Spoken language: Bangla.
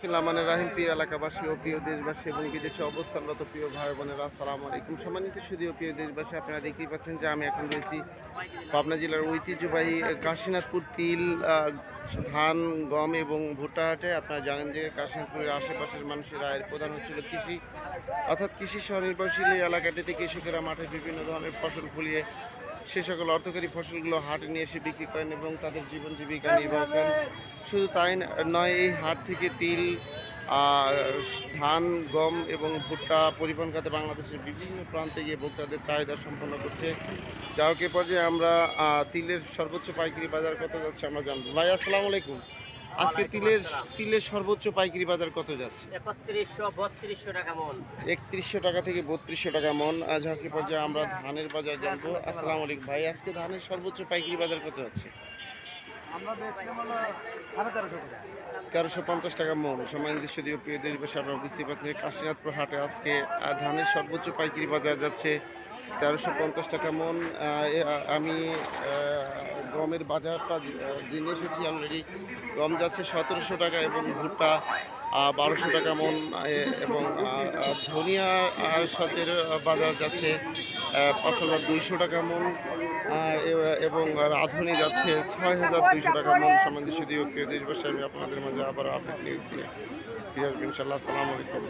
বিসমিল্লাহির রাহিম, প্রিয় এলাকাবাসী ও প্রিয় দেশবাসী এবং বিদেশে অবস্থানরত প্রিয় ভাই বোনেরা আসসালামু আলাইকুম। সম্মানিত সুদীয় প্রিয় দেশবাসী, আপনারা দেখতেই পাচ্ছেন যে আমি এখন রয়েছি পাবনা জেলার ঐতিহ্যবাহী কাশীনাথপুর তিল ধান, গম এবং ভুট্টা হাটে। আপনারা জানেন যে কাশীনাথপুরের আশেপাশের মানুষের আয়ের প্রধান হচ্ছিল কৃষি। অর্থাৎ কৃষি স্বনির্ভরশীল এই এলাকাটিতে কৃষকেরা মাঠে বিভিন্ন ধরনের ফসল ফলিয়ে সে সকল অর্থকারী ফসলগুলো হাটে নিয়ে এসে বিক্রি করেন এবং তাদের জীবন জীবিকা নির্বাহ করেন। শুধু তাই নয়, এই হাট থেকে তিল ধান, গম এবং ভুট্টা পরিবহন খাতে বাংলাদেশের বিভিন্ন প্রান্তে গিয়ে ভোক্তাদের চাহিদা সম্পন্ন করছে। যাওকে পর্যায়ে আমরা তিলের সর্বোচ্চ পাইকারি বাজার কত যাচ্ছে আমরা জানব। ভাই, আসসালামু আলাইকুম। আজকে তিলের তিলের সর্বোচ্চ পাইকারি বাজার কত যাচ্ছে? একত্রিশশো টাকা থেকে বত্রিশশো টাকা মন। আজ হাকি পর্যায়ে আমরা ধানের বাজার জানব। আসসালামু আলাইকুম ভাই আজকে ধানের সর্বোচ্চ পাইকারি বাজার কত যাচ্ছে? তেরোশো পঞ্চাশ টাকা মন। সময় দেশীয় প্রিয় দেশবাসী আপনারা বুঝতে পারছেন কাশীনাথপুর হাটে আজকে ধানের সর্বোচ্চ পাইকারি বাজার যাচ্ছে তেরোশো পঞ্চাশ টাকা মন। আমি গমের বাজারটা জেনে এসেছি অলরেডি গম যাচ্ছে সতেরোশো টাকা এবং ভুট্টা বারোশো টাকা মন এবং ধনিয়া আর বাজার যাচ্ছে পাঁচ হাজার দুইশো টাকা মন এবং রাঁধুনি যাচ্ছে ছয় হাজার দুইশো টাকা মন সম্বন্ধে শুধু প্রিয় দেশবাসী, আমি আপনাদের মাঝে আবার আপডেট দিয়ে ফিরে আসব ইনশাল্লাহ আসসালামু আলাইকুম।